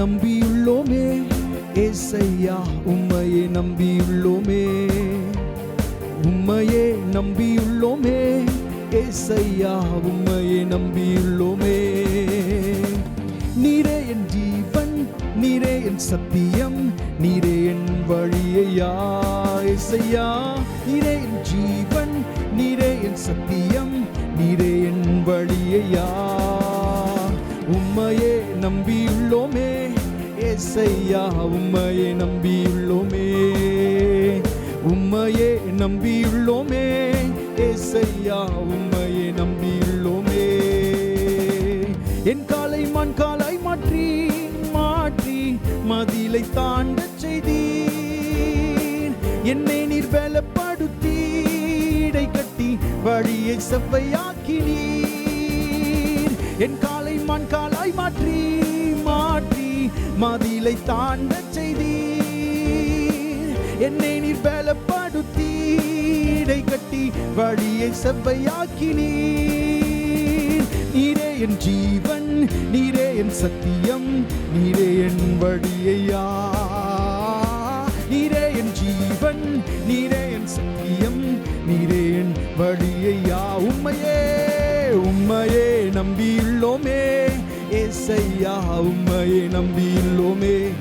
நம்பியுள்ளோமே. ஏசையா உம்மையே நம்பியுள்ளோமே. உம்மையே நம்பியுள்ளோமே. ஏசையா உம்மையே நம்பியுள்ளோமே. நீரே என் ஜீவன் நீரே என் சத்தியம் நீரே என் வழியையா. ஏசையா நீரே என் ஜீவன் நீரே என் சத்தியம் நீரே என் வழியையா. உம்மையே நம்பியுள்ளோமே. ஏசையா உம்மையே நம்பியுள்ளோமே. உம்மையே நம்பியுள்ளோமே. ஏசையா உம்மையே நம்பியுள்ளோமே. என் காலை மண் காலை மாற்றி மாற்றி மதிலை தாண்ட செய்தி என்னை நீர் பலப்படுத்தி இடை கட்டி வழியை செவ்வையாக்கினீர். என் காலை மதிலை தாண்ட செய்தி என்னை நீர் பலப்படுத்தி இடை கட்டி வழியை செவ்வையாக்கினீர். நீரே என் ஜீவன் நீரே என் சத்தியம் நீரே என் வழியையா. நீரே என் ஜீவன் நீரே என் சத்தியம் நீரே என் வழியையா. உம்மையே உம்மையே நம்பியுள்ளோமே. ஏசையா உம்மையே நம்பியுள்ளோமே.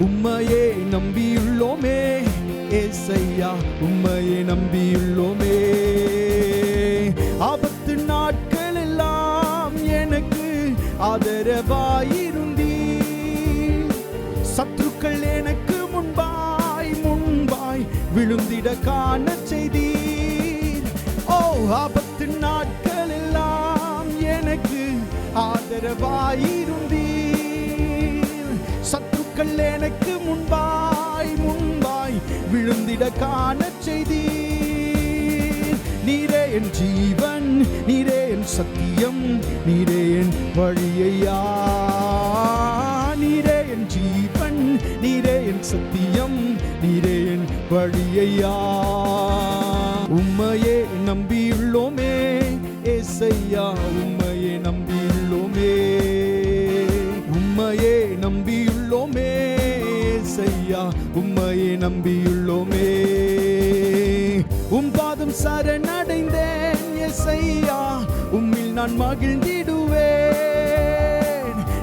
உம்மையே நம்பியுள்ளோமே. ஏசையா உம்மையே நம்பியுள்ளோமே. ஆபத்து நாட்கள் எல்லாம் எனக்கு ஆதரவாயிருந்தீர். சத்துருக்கள் எனக்கு முன்பாய் முன்பாய் விழுந்திட காண செய்தீர். ஓ ஆபத்து ஆதரவாயிருந்தீர் சத்துக்கள் எனக்கு முன்பாய் முன்பாய் விழுந்திட காண செய்தீர். நீரே என் ஜீவன் நீரே என் சத்தியம் நீரே என் வழியையா. நீரே என் ஜீவன் நீரே என் சத்தியம் நீரே என் வழியையா. உம்மையே நம்பியுள்ளோமே ஏசையா உம்மையே நம்பியுள்ளோமே. உம்மையே நம்பியுள்ளோமே செய்யா உம்மையே நம்பியுள்ளோமே. உம் பாதம் சரணடைந்தேன் எசையா உம்மில் நான் மகிழ்ந்திடுவேன்.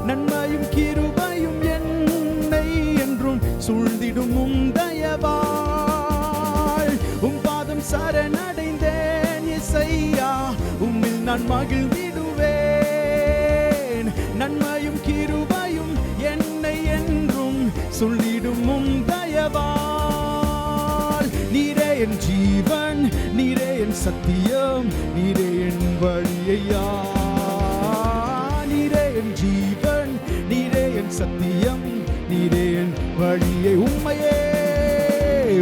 நன்மையும் கிருபையும் என்னை என்றும் சூழ்ந்திடும் உம் தயவாள் உம் பாதம் சரணடைந்தேன் எசையா உம்மில் நான் மகிழ்ந்தி சொல்லிடும் உம் தயவால். நீரே என் ஜீவன் நீரே என் சத்தியம் நீரே என் வழியையா. நீரே என் ஜீவன் நீரே என் சத்தியம் நீரே என் வழியை. உண்மையே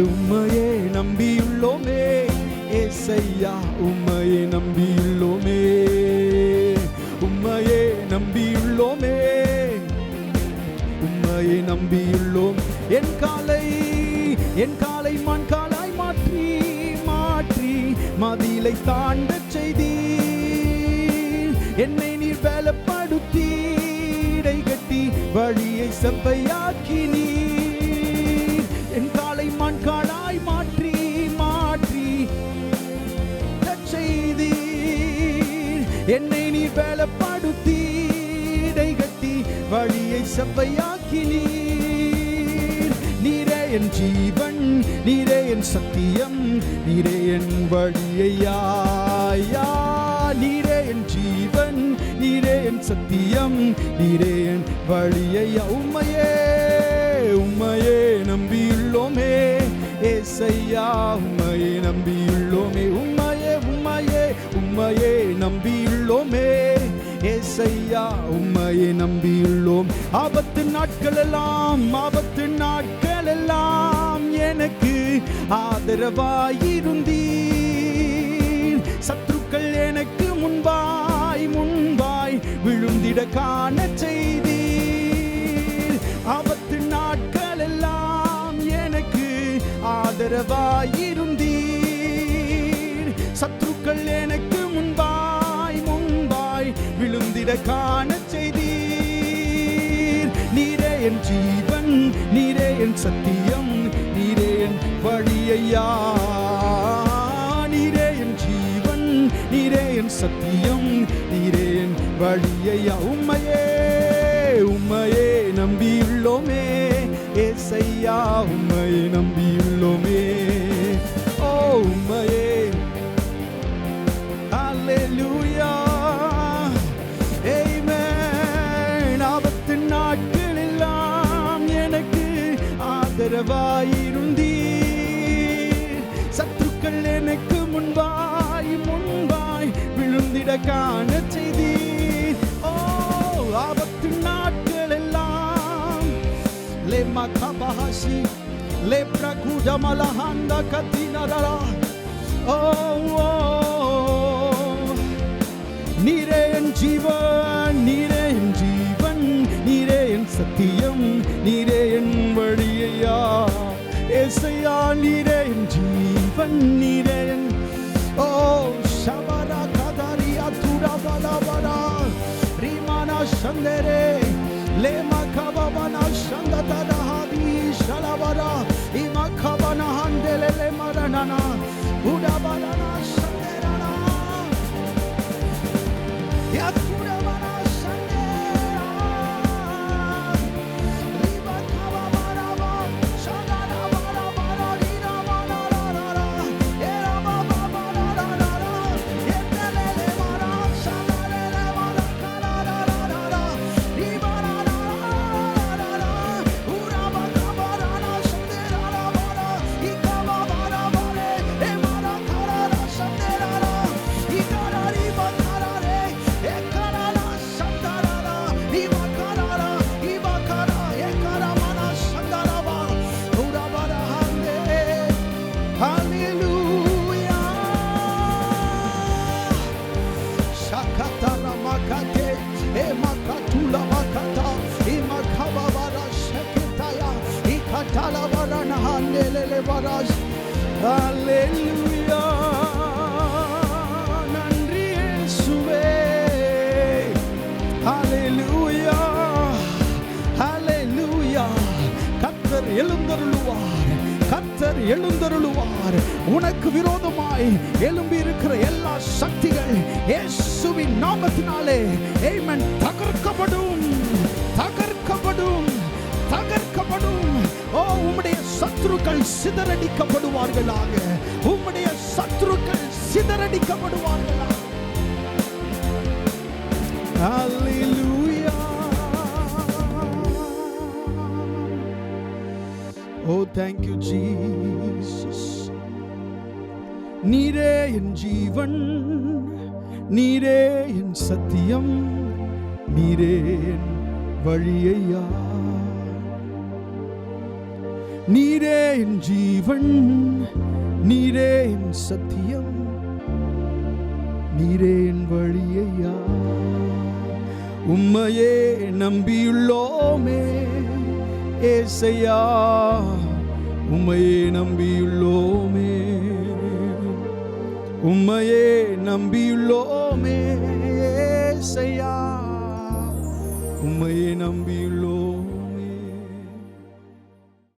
உண்மையே நம்பியுள்ளோமே. ஏசையா உண்மையை நம்பியுள்ளோமே. நம்பியுள்ளோம். என் காலை என் காலை மண் காலாய் மாற்றி மாற்றி மதிலை தாண்ட செய்தி என்னை நீர் பலப்படுத்தி இடை கட்டி வழியை செவ்வையாக்கி நீ என் காலை மண் காலாய் மாற்றி மாற்றி செய்தி என்னை நீ பலப்படுத்தி இடை கட்டி வழியை செவ்வையாக்கி நீ என் ஜீவன் நீரே என் சத்தியம் நீரே என் வழியையா நீரே என் ஜீவன் நீரே என் சத்தியம் நீரே என் வழியையா உம்மையே உம்மையே நம்பியுள்ளோமே ஏசையா உம்மையே நம்பியுள்ளோமே உம்மையே உம்மையே உம்மையே நம்பியுள்ளோமே ஏசையா உம்மையே நம்பியுள்ளோம். ஆபத்து நாட்கள் எல்லாம் ஆபத்து நாட்கள் எனக்கு ஆதரவாயிருந்தீர். சத்துருக்கள் எனக்கு முன்பாய் முன்பாய் விழுந்திட காண செய்தீர். ஆபத்து நாட்கள் எல்லாம் எனக்கு ஆதரவாயிருந்தீர். சத்துருக்கள் எனக்கு முன்பாய் முன்பாய் விழுந்திட காண செய்தீர். நீரே என் ஜீவன் நீரே என் சத்தி ஐயா. நீரே என் ஜீவன் நீரே என் சத்தியம் நீரே என் வழியையா உம்மையே உம்மையே நம்பியுள்ளோமே. ஏசையா உம்மையை நம்பியுள்ளோமே. ஓ உம்மையே. Hallelujah. ஆதரவாயி எனக்கு முன்பாய் முன்பாய் விழுந்திட காண செய்தி ஓ ஆபத்து நாட்கள் எல்லாம் லே மகபஹாசி லே பிரகுடமலஹந்த கத்தினரா ஓ நீரே என் ஜீவன் Nireen o oh, zabana kadari aturalda laparas prima na sznderen le makabona szndata dabi zabana ina kabona hande le எழுந்தருளுவார். கர்த்தர் எழுந்தருளுவார். உனக்கு விரோதமாய் எழும்பி இருக்கிற எல்லா சக்திகள் இயேசுவின் நாமத்தினாலே. ஏமன் தகர்க்கப்படும். தகர்க்கப்படும். தகர்க்கப்படும். ஓ உம்முடைய சத்துருக்கள் சிதறடிக்கப்படுவார்களாக. உம்முடைய சத்துருக்கள் சிதறடிக்கப்படுவார்களாக. ஓ தேங்க்யூ ஜீசஸ் நீரே என் ஜீவன் நீரே என் சத்தியம் நீரே என் வழியையா. நீரே என் ஜீவன் நீரே என் சத்தியம் நீரே என் வழியையா உம்மையே நம்பியுள்ளோமே ஏசையா உம்மையே நம்பியுள்ளோமே. உம்மையே நம்பியுள்ளோமே ஏசையா உம்மையே நம்பியுள்ளோமே.